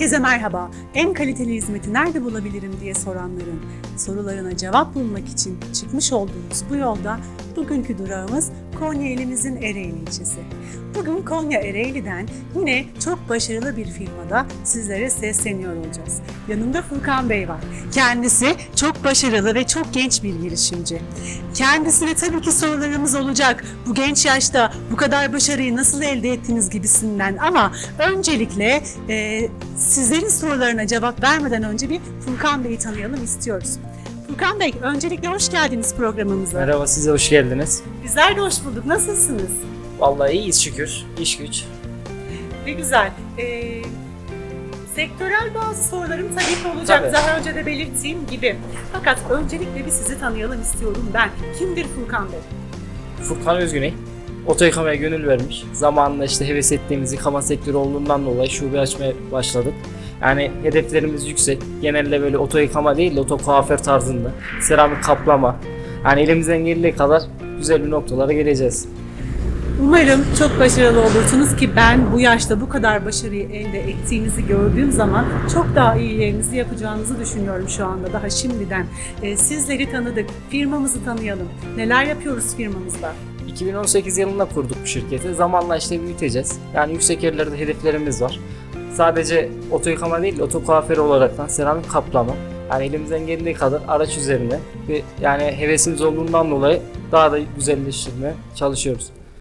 Herkese merhaba. En kaliteli hizmeti nerede bulabilirim diye soranların sorularına cevap bulmak için çıkmış olduğumuz bu yolda bugünkü durağımız Konya ilimizin Ereğli ilçesi. Bugün Konya Ereğli'den yine çok başarılı bir firmada sizlere sesleniyor olacağız. Yanımda Furkan Bey var. Kendisi çok başarılı ve çok genç bir girişimci. Kendisine tabii ki sorularımız olacak. Bu genç yaşta bu kadar başarıyı nasıl elde ettiniz gibisinden ama öncelikle e, sizlerin sorularına cevap vermeden önce bir Furkan Bey'i tanıyalım istiyoruz. Furkan Bey, öncelikle hoş geldiniz programımıza. Merhaba size hoş geldiniz. Bizler de hoş bulduk. Nasılsınız? Vallahi iyiyiz şükür. İş güç. Ne güzel. Ee, sektörel bazı sorularım tabii ki olacak. Tabii. Daha önce de belirttiğim gibi. Fakat öncelikle bir sizi tanıyalım istiyorum ben. Kimdir Furkan Bey? Furkan Özgüney. Oto yıkamaya gönül vermiş. Zamanında işte heves ettiğimiz yıkama sektörü olduğundan dolayı şube açmaya başladık. Yani hedeflerimiz yüksek. Genelde böyle oto yıkama değil de oto kuaför tarzında. Seramik kaplama. Yani elimizden geldiği kadar güzel bir noktalara geleceğiz. Umarım çok başarılı olursunuz ki ben bu yaşta bu kadar başarıyı elde ettiğinizi gördüğüm zaman çok daha iyilerinizi yapacağınızı düşünüyorum şu anda daha şimdiden. Ee, sizleri tanıdık, firmamızı tanıyalım. Neler yapıyoruz firmamızda? 2018 yılında kurduk bu şirketi. Zamanla işte büyüteceğiz. Yani yüksek yerlerde hedeflerimiz var. Sadece oto yıkama değil, oto kuaförü olaraktan seramik kaplama. Yani elimizden geldiği kadar araç üzerine ve yani hevesimiz olduğundan dolayı daha da güzelleştirmeye çalışıyoruz.